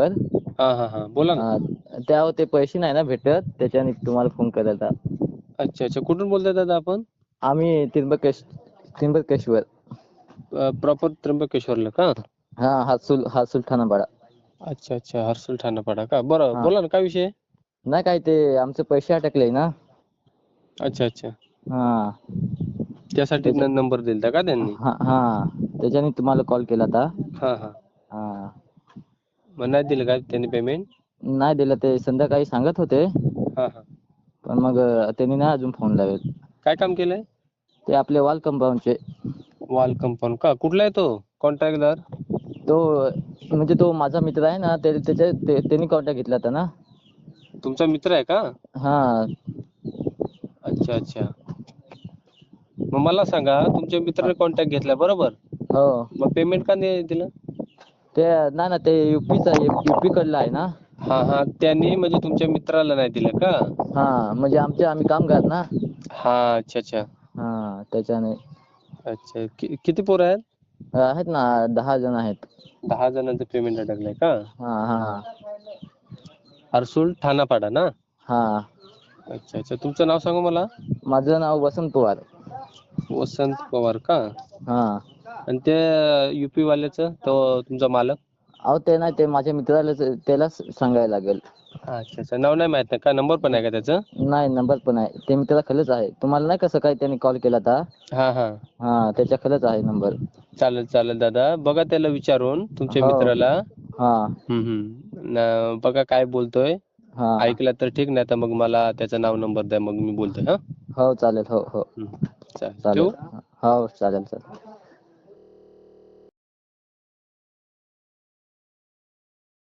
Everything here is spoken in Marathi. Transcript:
नंबर हा हा हा. बोला ना. हा, त्यावर ते पैसे नाही ना भेटत त्याच्याने तुम्हाला फोन करायचा अच्छा अच्छा. कुठून बोलताय दादा आपण? आम्ही त्र्यंबकेश त्र्यंबकेश्वर. प्रॉपर त्र्यंबकेश्वरला का? हा हासूल हासूल ठाणापाडा. अच्छा अच्छा. हर्सुल ठाणापाडा का? बरं हा. बोला ना काय विषय? आहे? नाही काय ते आमचे पैसे अटकले ना. अच्छा अच्छा. हा. त्यासाठी त्याच्या- नंबर दिलता का त्यांनी? हा हा. त्याच्याने तुम्हाला कॉल केला होता. हा हा. मग नाही दिलं का त्यांनी पेमेंट नाही दिलं ते संध्याकाळी सांगत होते. हा हा. पण मग त्यांनी नाही अजून फोन लावेल. काय काम केलंय? ते आपले वॉल कंपाऊंडचे वॉल कंपाऊंड का? कुठला आहे तो? कॉन्ट्रॅक्टदार तो म्हणजे तो माझा मित्र आहे ना ते त्याच्या ते- त्यांनी कॉन्टॅक्ट घेतला होता ना. तुमचा मित्र आहे का? हा. अच्छा अच्छा. मग मला सांगा तुमच्या मित्राने कॉन्टॅक्ट घेतला बरोबर? हो. मग पेमेंट का नाही दिलं? ते नाही ना ते युपीचा युपी कडला आहे ना? हा हा त्यांनी म्हणजे तुमच्या मित्राला नाही दिलं का? हा म्हणजे आमचे आम्ही कामगार ना? हा अच्छा अच्छा. हा त्याच्याने. अच्छा कि- किती पोरं आहेत? आहेत ना दहा जण आहेत. दहा जणांचं पेमेंट अडकलंय का? हा हा. हर्सुल ठाणापाडा ना? हा. अच्छा अच्छा. तुमचं नाव सांगा मला? माझं नाव वसंत पवार. वसंत पवार का? हा. आणि ते युपी वाल्याचं तो तुमचा मालक? अहो ते नाही ते माझ्या मित्राला त्यालाच सांगायला लागेल. अच्छा अच्छा. नाव नाही माहीत का नंबर पण आहे का त्याचं? नाही नंबर पण आहे. ते मित्राला खालीच आहे. तुम्हाला नाही का सकाळी त्यांनी कॉल केला होता? हा हा. हा त्याच्या खालीच आहे नंबर. चालेल चालेल दादा. बघा त्याला विचारून तुमच्या हो. मित्राला. हा. हम्म हम्म. न- बघा काय बोलतोय. हा. ऐकलं तर ठीक नाही तर मग मला त्याचा नाव नंबर द्या मग मी बोलतोय हा? हो चालेल. हो हो. हम्म. चालेल. चालेल. हो चालेल चालेल.